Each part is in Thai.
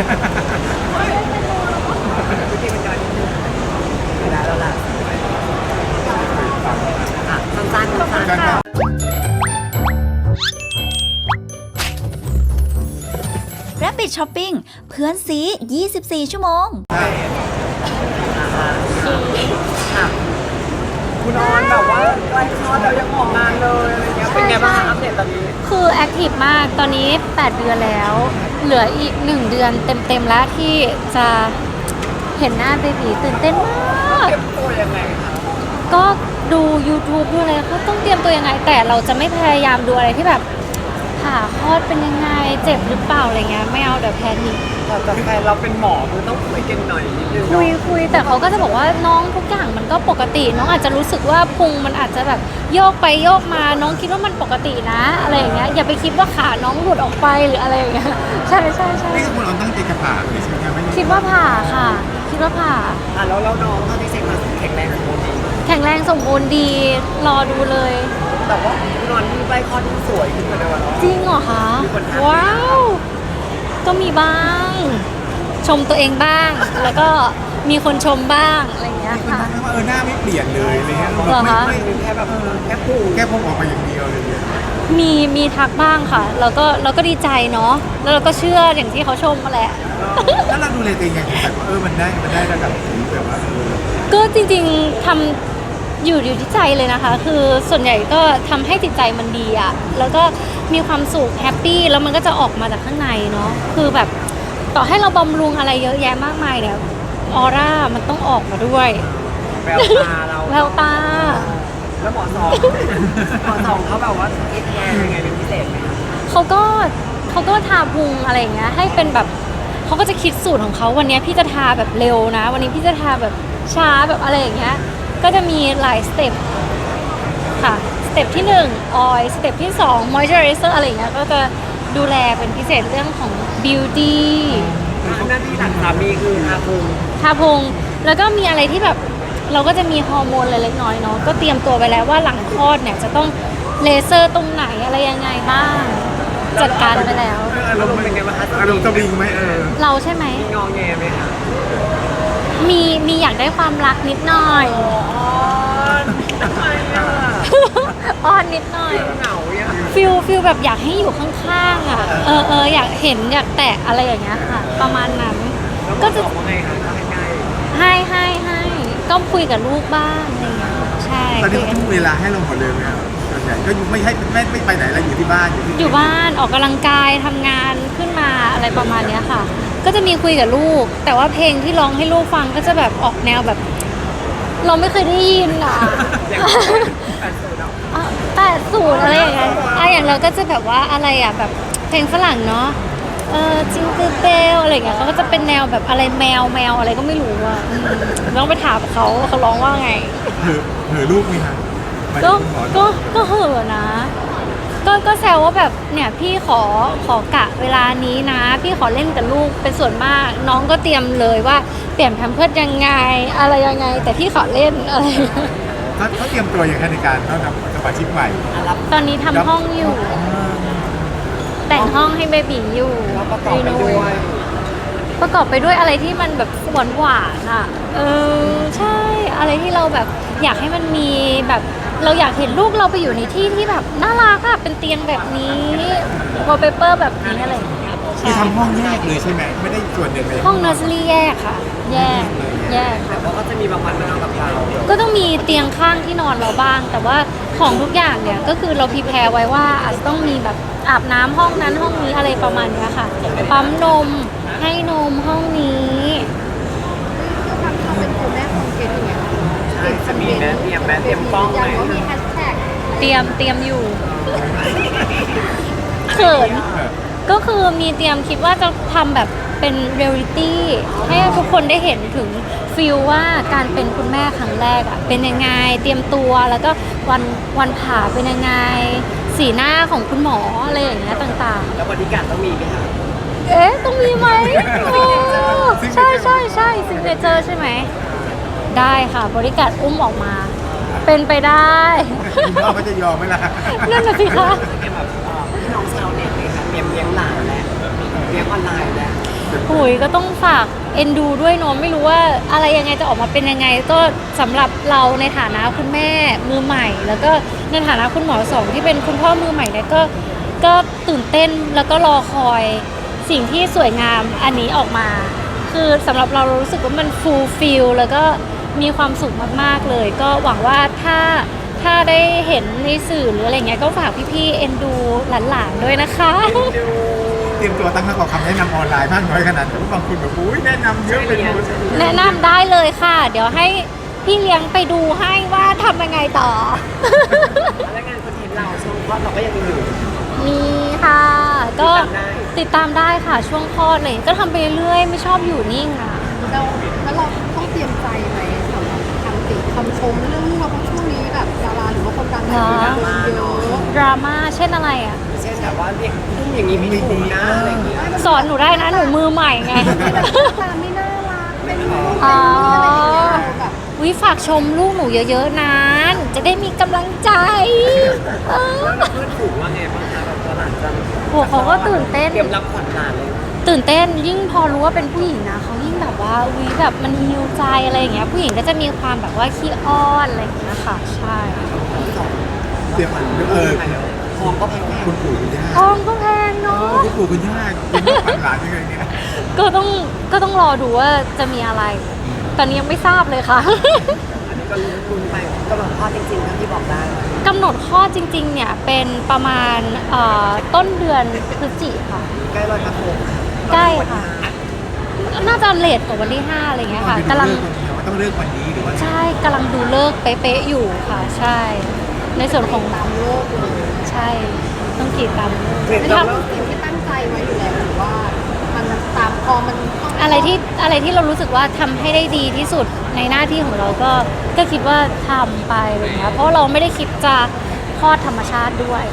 วิธีมันย้อนนิดนึงเวลาเราละอะสั้นๆสั้นกันครับ Rabbit Shopping เพื่อนซี 24 ชั่วโมง คุณออนแบบว่าใกล้คลอดแล้วยังออกงานเลยอะไรเงี้ยเป็นไงบ้างคะอัปเดตตอนนี้คือแอคทีฟมากตอนนี้ 8 เดือนแล้ว เหลืออีก 1 เดือนเต็มๆแล้วที่จะเห็นหน้าเบบีตื่นเต้นมากเตรียมตัวยังไงคะก็ดู YouTube ดูอะไรเขาต้องเตรียมตัวยังไง แต่เราจะไม่พยายามดูอะไรที่แบบผ่าคลอดเป็นยังไง เจ็บหรือเปล่าอะไรเงี้ยไม่เอาเดี๋ยวแพนิค แต่แต่แฟนเราเป็นหมอคือต้องคุยกันหน่อยนิดนึงคุยเนาะคุยแต่เขาก็จะบอกว่าน้องทุกอย่างมันก็ปกติ น้องอาจจะรู้สึกว่าพุงมันอาจจะแบบโยกไปโยกมา น้องคิดว่ามันปกตินะ อะไรอย่างเงี้ยอย่าไปคิดว่าขาน้องหลุดออกไปหรืออะไรอย่างเงี้ยใช่ใช่ใช่นี่คือคุณออนตั้งใจจะผ่าเลยใช่ไหมครับไม่คิดว่าผ่าค่ะ คิดว่าผ่า อะแล้วแล้วน้องตอนที่เช็คมาแข็งแรงสมบูรณ์ดีแข็งแรงสมบูรณ์ดีรอดูเลย แต่ว่าคุณนอนที่ใกล้คลอดที่สวยขึ้นกว่าเดิมอะเนาะ จริงเหรอคะ มีคนทัก ว้าว ก็มีบ้าง ชมตัวเองบ้าง แล้วก็มีคนชมบ้างอะไรอย่างเงี้ยคุณค่ะทักว่าเออหน้าไม่เปลี่ยนเลยอะไรเงี้ยเหรอคะ ไม่ไม่แค่แบบแค่ปูแค่พงออกมาอย่างเดียวเลยเนี่ยมีมีทักบ้างค่ะ แล้วก็เราก็ดีใจเนาะแล้วเราก็เชื่ออย่างที่เขาชมมาแหละ แล้วเราดูแลตัวเองยังไงแบบว่าเออมันได้มันได้ระดับนี้แบบว่าเออก็จริงๆทำ อยู่อยู่ที่ใจเลยนะคะ คือส่วนใหญ่ก็ทำให้จิตใจมันดีอะแล้วก็มีความสุขแฮปปี้แล้วมันก็จะออกมาจากข้างในเนาะคือแบบต่อให้เราบำรุงอะไรเยอะแยะมากมายเนี่ยออร่ามันต้องออกมาด้วยแววตาเราแววตา แล้วหมอสองหมอสองเขาแบบว่าเอ็กแคร์ยังไงเป็นพิเศษไหมคะเขาก็เขาก็ทาพุงอะไรอย่างเงี้ยให้เป็นแบบเขาก็จะคิดสูตรของเขาวันเนี้ยพี่จะทาแบบเร็วนะ วันนี้พี่จะทาแบบช้าแบบอะไรอย่างเงี้ย ก็จะมีหลายสเต็ปค่ะ สเต็ปที่1ออยสเต็ปที่2 moisturizer อะไรอย่างเงี้ยก็จะดูแลเป็นพิเศษเรื่องของ beauty หน้าที่หลักสามีคือทาพุงทาพุงแล้วก็มีอะไรที่แบบเราก็จะมีฮอร์โมนอะไรเล็กน้อยเนาะก็เตรียมตัวไปแล้วว่าหลังคลอดเนี่ยจะต้องเลเซอร์ตรงไหนอะไรยังไงบ้าง จัดการไปแล้ว อารมณ์เป็นไงบ้างคะอารมณ์สวิงไหมเออเราใช่ไหมมีงอแงไหมคะ มีมีอยากได้ความรักนิดหน่อยอ๋อทำไมอะอ้อนนิดหน่อย เหงาอะฟิลฟิลแบบอยากให้อยู่ข้างๆอะ เออเอออยากเห็นอยากแตะอะไรอย่างเงี้ยค่ะ ประมาณนั้น แล้วหมก็อสจะองว่าไงคะก็ใกล้ให้ให้ให้ก็คุยกับลูกบ้างอะไรอย่างเงี้ยใช่ตอนนี้คุยเขากันทุ่มเวลาให้เราหมดเลยไหมครับส่วนใหญ่ก็อยู่ไม่ให้ไม่ไม่ไปไหนแล้วอยู่ที่บ้านที่อยู่บ้านออกกำลังกายทำงานขึ้นมาอะไรประมาณเนี้ยค่ะ ก็จะมีคุยกับลูก แต่ว่าเพลงที่ร้องให้ลูกฟังก็จะแบบออกแนวแบบ เราไม่เคยได้ยินอะๆอย่างแปดศูนย์เนาะแปดศูนย์อะไรอย่างเงี้ยอะอย่างเราก็จะแบบว่าอะไรอะแบบเพลงฝรั่งเนาะเออจิงเกอร์เบลอะไรอย่างเงี้ยเขาก็จะเป็นแนวแบบอะไรแมวแมวอะไรก็ไม่รู้อะอืมต้องไปถามเขาเขาร้องว่าไงเหอเหอลูกไหมคะหมายถึก็งคุณหมอก็ก็เห่อะนะ ก็ก็แซวว่าแบบเนี่ยพี่ขอขอกะเวลานี้นะ พี่ขอเล่นกับลูกเป็นส่วนมาก น้องก็เตรียมเลยว่าเปลี่ยนแพมเพิร์ดยังไง อะไรยังไง แต่พี่ขอเล่นอะไร เขาเขาเตรียมตัวอย่างไรในการต้อนรับสมาชิกใหม่ ตอนนี้ทำห้องอยู่ แต่งห้องให้เบบีอยู่รับประกอบไปด้วย ประกอบไปด้วยอะไรที่มันแบบหวานหวานๆอะ เออ ใช่ อะไรที่เราแบบอยากให้มันมีแบบ เราอยากเห็นลูกเราไปอยู่ในที่ที่แบบน่ารักอะเป็นเตียงแบบนี้วอลเปเปอร์แบบนี้อะไรอย่างเงี้ยคือทำห้องแยกเลยใช่ไหมไม่ได้ส่วนเดียวเลยห้องเนอร์เซอรี่แยกค่ะ แยก แยกแต่ว่าก็จะมีบางวันมานอนกับเราก็ต้องมีเตียงข้างที่นอนเราบ้าง แต่ว่าของทุกอย่างเนี่ยก็คือเราพรีแพร์ไว้ว่าอาจจะต้องมีแบบอาบน้ำห้องนั้นห้องนี้อะไรประมาณเนี้ยค่ะ ปั๊มนมให้นมห้องนี้ ใช่จะมีแม่เตรียมแม่เตรียมกล้องไหมเตรียมเตรียมอยู่เขินก็คือมีเตรียมคิดว่าจะทำแบบเป็นเรียลิตี้ให้ทุกคนได้เห็นถึงฟิลว่าการเป็นคุณแม่ครั้งแรกอะเป็นยังไง เตรียมตัวแล้วก็วันวันผ่าเป็นยังไง สีหน้าของคุณหมออะไรอย่างเงี้ยต่างแล้วบริการต้องมีไหมคะๆ เอ๊ะต้องมีไหมเออใช่ใช่ใช่ซิงเกิลเจอร์ใช่ไหม ได้ค่ะบริการอุ้มออกมา เป็นไปได้คุณพ่อเขาจะยอมไหมล่ะนั่นน่ะสิคะเตรียมแบบเอ่อพี่น้องชาวเน็ตเลยค่ะเตรียมเลี้ยงหลานแล้วเลี้ยงออนไลน์แล้วโอ้ยก็ต้องฝากเอ็นดูด้วยเนอะไม่รู้ว่าอะไรยังไงจะออกมาเป็นยังไง ก็สำหรับเราในฐานะคุณแม่มือใหม่ แล้วก็ในฐานะคุณหมอสองที่เป็นคุณพ่อมือใหม่เนี่ยก็ก็ตื่นเต้นแล้วก็รอคอยสิ่งที่สวยงามอันนี้ออกมา คือสำหรับเราเรารู้สึกว่ามันฟูลฟิลแล้วก็ มีความสุขมากๆเลย ก็หวังว่าถ้าถ้าได้เห็นในสื่อหรืออะไรเงี้ยก็ฝากพี่ๆเอ็นดูหลานๆด้วยนะคะ เตรียมตัวตั้งแต่คำแนะนำออนไลน์มากน้อยขนาดไหนบางคนแบบอุ้ยแนะนำเยอะไปหมดแนะนำได้เลยค่ะ เดี๋ยวให้พี่เลี้ยงไปดูให้ว่าทำยังไงต่อ แล้วงานคอนเทนต์เราช่วงคลอดเราก็ยังอยู่ มีค่ะ ก็ติดตามได้ติดตามได้ค่ะช่วงคลอดอะไรอย่างเลยก็ทำไปเรื่อยๆไม่ชอบอยู่นิ่งอะ เราแล้วเราต้องเตรียมใจไหมสำหรับคำติคำชมเรื่องว่าเพราะช่วงนี้แบบดาราหรือว่าคนดังเหรอโดนเยอะดราม่าเช่นอะไรอะ เช่นแบบว่าเรียกพุ่งอย่างนี้ไม่ถูกนะอะไรอย่างเงี้ยสอนหนูได้นะ หนูมือใหม่ไงตามไม่น่ารักเป็นลูกอ๋ออะไรอย่างเงี้ยเราแบบวิฝากชมลูกหนูเยอะๆนะจะได้มีกำลังใจเออแล้วเพื่อนฝูงว่าไงบ้างคะแบบตอนหลังจะโหเขาก็ตื่นเต้น เตรียมรับขวัญหลานเลย ตื่นเต้นยิ่งพอรู้ว่าเป็นผู้หญิงนะเขายิ่ง แบบว่าวิแบบมันฮิวใจอะไรอย่างเงี้ยผู้หญิงก็จะมีความแบบว่าขี้อ้อนอะไรอย่างเงี้ยค่ะใช่เตรียมเออทองก็แพงคุณปู่คุณย่าทองก็แพงเนาะคุณปู่คุณย่าคุณย่าฝันหลานยังไงเนี่ยก็ต้องก็ต้องรอดูว่าจะมีอะไร ตอนนี้ยังไม่ทราบเลยค่ะอันนี้ก็ลุ้นลุ้นไปกำหนดคลอดจริงๆเท่าที่บอกได้กำหนดข้อดจริงๆเนี่ยเป็นประมาณเอ่อต้นเดือนพฤศจิค่ะใกล้ลอยกระทงใกล้ค่ะ น่าจะเลทกว่าวันที่5อะไรเงี้ยค่ะไปดูกำลังเลิกวันนี้ว่าต้องเลิกวันนี้หรือว่าใช่กำลังดูเลิกษ์เป๊ะๆอยู่ค่ะ ใช่ ในส่วนของน้ำโลกเลยใช่ต้องกรีดตามโลกเรียนไม่จบทำแล้วสิ่งที่ตั้งใจไว้อยู่แล้วหรือว่ามันตามพอมันต้องอะไรที่อะไรที่เรารู้สึกว่าทำให้ได้ดีที่สุดในหน้าที่ของเราก็ก็คิดว่าทำไปอะไรเงี้ยเพราะเราไม่ได้คิดจะคลอดธรรมชาติด้วย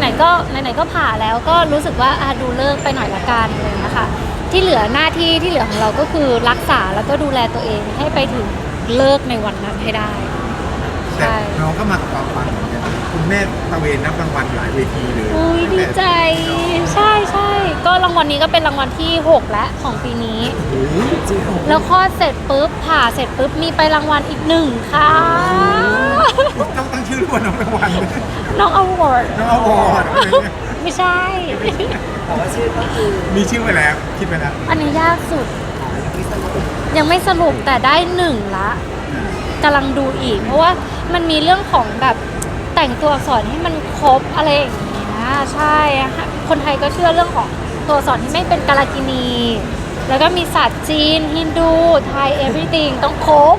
ไหนๆก็ไหนๆก็ผ่าแล้วก็รู้สึกว่าอะดูเลิกไปหน่อยละกันอะไรเงี้ยค่ะ ที่เหลือหน้าที่ที่เหลือของเราก็คือรักษาแล้วก็ดูแลตัวเองให้ไปถึงเลิกในวันนั้นให้ได้ แต่น้องก็มากับความฝันเหมือนกันคุณแม่ตะเวนนับรางวัลหลายเวทีเลยอุ้ยดีใจ ใช่ใช่ก็รางวัลนี้ก็เป็นรางวัลที่ 6 แล้วของปีนี้โอ้โหจริงเหรอแล้วคลอดเสร็จปุ๊บผ่าเสร็จปุ๊บมีไปรางวัลอีกหนึ่งค่ะ ต้องตั้งชื่อว่าน้องรางวัลน้องอวอร์ดน้องอวอร์ดอะ ไรเงี้ยไม่ใช่ แต่ว่าชื่อก็คือมีชื่อไว้แล้ว คิดไปแล้ว อันนี้ยากสุด วิศนุยังไม่สรุปแต่ได้หนึ่งละกำลังดูอีก เพราะว่ามันมีเรื่องของแบบแต่งตัวอักษรให้มันครบอะไรอย่างเงี้ยใช่ค่ะคนไทยก็เชื่อเรื่องของตัวอักษรที่ไม่เป็นกาลากินี แล้วก็มีศาสตร์จีน ฮินดูไทย everything ต้องครบ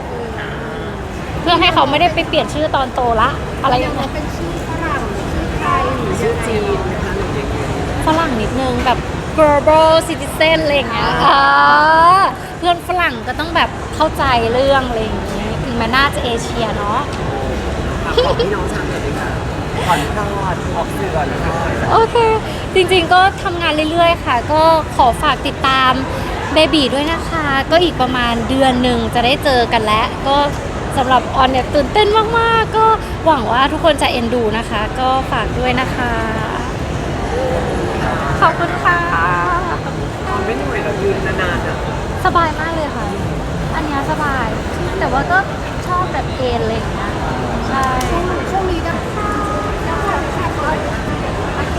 เพื่อให้เขาไม่ได้ไปเปลี่ยนชื่อตอนโตละ อะไรอย่างมัเงี้นยเป็นชื่อฝรั่งชื่อไทยหรือชื่อจีนนะคะหรือยังไง ฝรั่งนิดนึงแบบ global citizen อะไรอย่างเงี้ยอ่าเพื่อนฝรั่งก็ต้องแบบเข้าใจเรื่องอะไรอย่างเงี้ยถึงแม้น่าจะเอเชียเนาะฝากบอกพี่น้องชาวเหนือด้วยค่ะก่อนคลอดออกสื่อก่อนคลอดโอเค จริงๆก็ทำงานเรื่อยๆค่ะ ก็ขอฝากติดตามเบบีด้วยนะคะ ก็อีกประมาณเดือนหนึ่งจะได้เจอกันแล้ว ก็สำหรับออนเนี่ยตื่นเต้นมากๆ ก็หวังว่าทุกคนจะเอ็นดูนะคะ ก็ฝากด้วยนะคะ ขอบคุณค่ะตอนไม่เหนื่อยเหรอยืนนานๆอะสบายมากเลยค่ะ อันเนี้ยสบาย แต่ว่าก็ชอบแบบเอนอะไรอย่างเงี้ยใช่ ช่วงนี้นะแล้วค่ะค่ะเขารุ่น